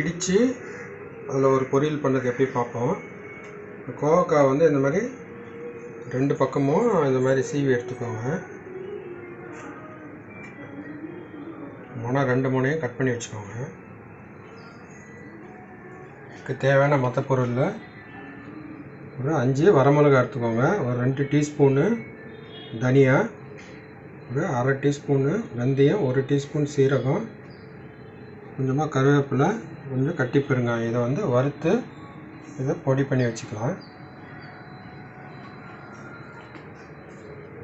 இடித்து அதில் ஒரு பொரியல் பண்ணுறது எப்படி பார்ப்போம். கோவக்காய் வந்து இந்த மாதிரி ரெண்டு பக்கமும் இந்த மாதிரி சீவி எடுத்துக்கோங்க. முனை ரெண்டு முனையும் கட் பண்ணி வச்சுக்கோங்க. இதுக்கு தேவையான மற்ற பொருளில் ஒரு அஞ்சு வரமிளகா எடுத்துக்கோங்க. ஒரு ரெண்டு டீஸ்பூனு தனியா ஒரு அரை டீஸ்பூனு வெந்தயம் ஒரு டீஸ்பூன் சீரகம் கொஞ்சமாக கருவேப்பிலை கொஞ்சம் கட்டி பெருங்காயம் இதை வந்து வறுத்து இதை பொடி பண்ணி வச்சுக்கலாம்.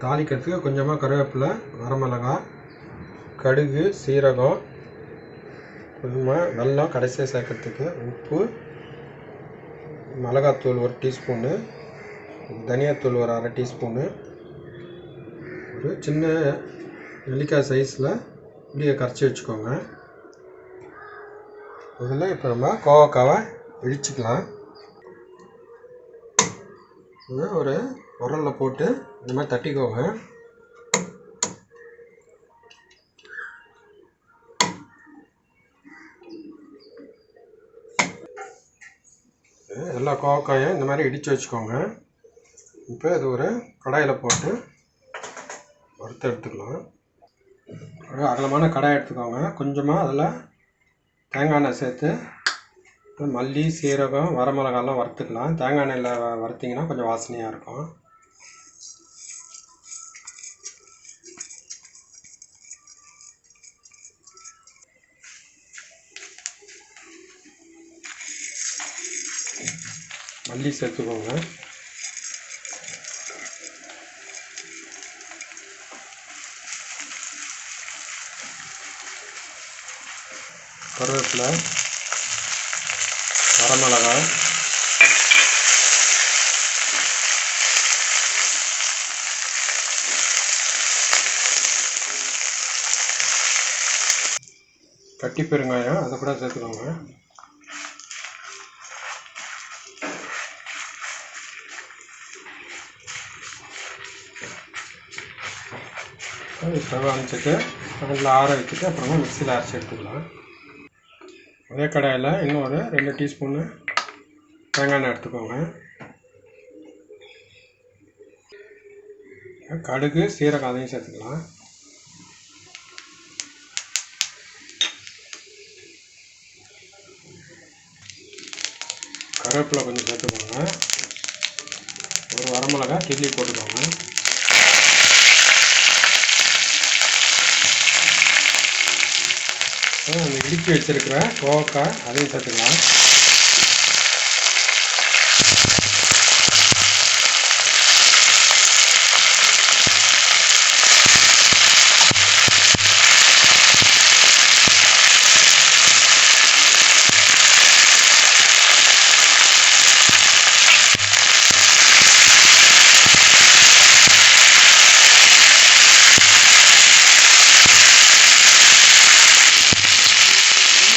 தாளிக்கிறதுக்கு கொஞ்சமாக கருவேப்பிலை வரமிளகாய் கடுகு சீரகம் கொஞ்சமாக வெள்ளம் கடைசியாக சேர்க்கறதுக்கு உப்பு மிளகாத்தூள் ஒரு டீஸ்பூனு தனியாத்தூள் ஒரு அரை டீஸ்பூனு ஒரு சின்ன நெல்லிக்காய் சைஸில் புளியை கரைச்சி வச்சுக்கோங்க. இதில் இப்போ நம்ம கோவக்காவை இடிச்சுக்கலாம். இதை ஒரு உரலில் போட்டு இந்த மாதிரி தட்டிக்கோங்க. எல்லா கோவக்காயும் இந்த மாதிரி இடித்து வச்சுக்கோங்க. இப்போ இது ஒரு கடாயில் போட்டு வறுத்து எடுத்துக்கலாம். ஒரு அகலமான கடாய் எடுத்துக்கோங்க. கொஞ்சமாக அதில் தேங்காய் எண்ணெய் சேர்த்து மல்லி சீரகம் வரமிளகாலாம் வறுத்துக்கலாம். தேங்காய் எண்ணெயில் வறுத்திங்கன்னா கொஞ்சம் வாசனையாக இருக்கும். மல்லி சேர்த்துக்கோங்க. கருவேப்பிலை வரமிளகாய் கட்டி பெருங்காயம் அதை கூட சேர்த்துக்கோங்க. இப்போ அணைச்சிட்டு அதில் ஆற வச்சுட்டு அப்புறமா மிக்சியில் அரைச்சி எடுத்துக்கலாம். அதே கடாயில் இன்னும் ஒரு ரெண்டு டீஸ்பூனு தேங்காய் எண்ணெய் எடுத்துக்கோங்க. கடுகு சீரகம் அதையும் சேர்த்துக்கலாம். கருவேப்பிலை கொஞ்சம் சேர்த்துக்கோங்க. ஒரு வரமிளகா கிள்ளி போட்டுக்கோங்க. அப்புறம் அந்த இடித்து கோவக்காய் அதையும் சேர்த்துக்கலாம்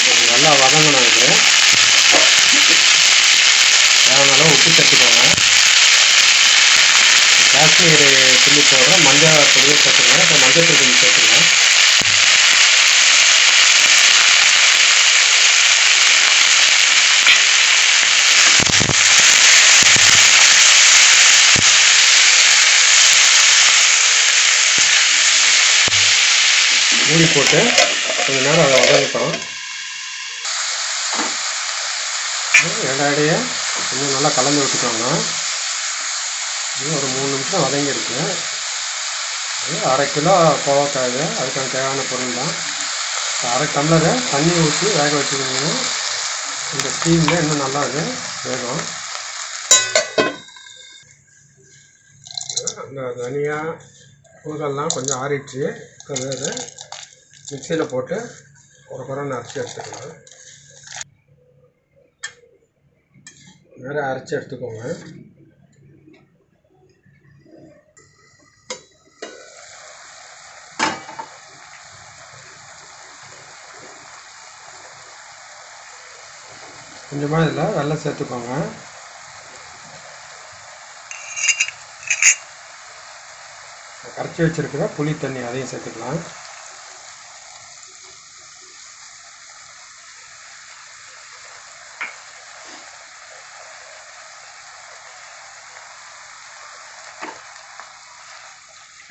இது நல்லா வதங்கணும் இது தேவையான அளவு உப்பு சேர்த்துக்கோங்க காஷ்மீர் சில்லி மஞ்சள் பொடியும் சேர்த்துக்கோங்க அப்புறம் மஞ்சள் பொடி கொஞ்சம் சேர்த்துக்கோங்க மூடி போட்டு கொஞ்ச நேரம் அதை வதங்கிட்டோம் இடையிடையே கொஞ்சம் நல்லா கலந்து விட்டுக்கோங்க இது ஒரு மூணு நிமிஷம் வதங்கியிருக்கு இது அரை கிலோ கோவக்காய் அதுக்கான தேவையான பொருள் தான். அரை டம்ளரு தண்ணி ஊற்றி வேக வச்சுக்கோங்க. இந்த ஸ்டீமில் இன்னும் நல்லா இது வேகும். அந்த தனியாக பூதெல்லாம் கொஞ்சம் ஆறிடுச்சு. வேறு மிக்சியில் போட்டு ஒரு குரம் அரைச்சி எடுத்துக்கலாம். வேறு அரைச்சி எடுத்துக்கோங்க. கொஞ்சமாக இதில் வெள்ளம் சேர்த்துக்கோங்க. கரைச்சி வச்சுருக்கிற புளி தண்ணி அதையும் சேர்த்துக்கலாம்.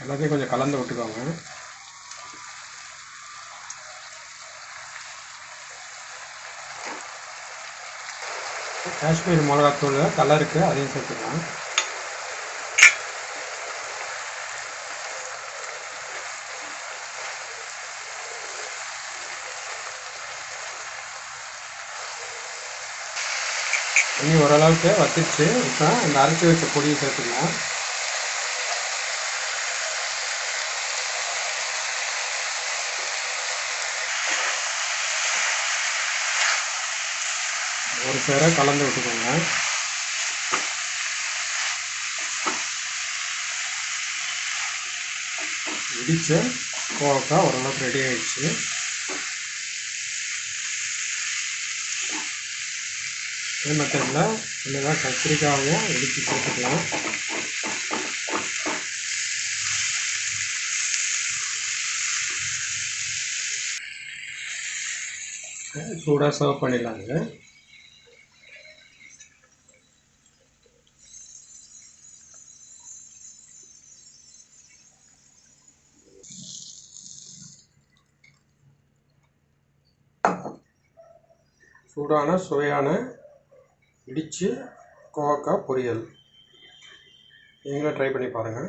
எல்லாத்தையும் கொஞ்சம் கலந்து விட்டுக்கோங்க. காஷ்மீர் மிளகாத்தூள் கலருக்கு அதையும் சேர்த்துக்கலாம். தண்ணி ஓரளவுக்கு வத்திச்சு இப்போ இந்த அரைச்சி வச்ச பொடியை சேர்த்துக்கலாம். ஒரு சேர கலந்து விட்டுக்கோங்க. இடிச்ச கோவக்காய் ஓரளவுக்கு ரெடி ஆயிடுச்சு. இதே மெத்தடில் சின்னதாக கத்திரிக்காயும் இடித்து போட்டுக்கலாம் சூடாக சர்வ் பண்ணிடலாங்க. சூடான சுவையான இடித்து கோவக்காய் பொரியல். நீங்களும் ட்ரை பண்ணி பாருங்கள்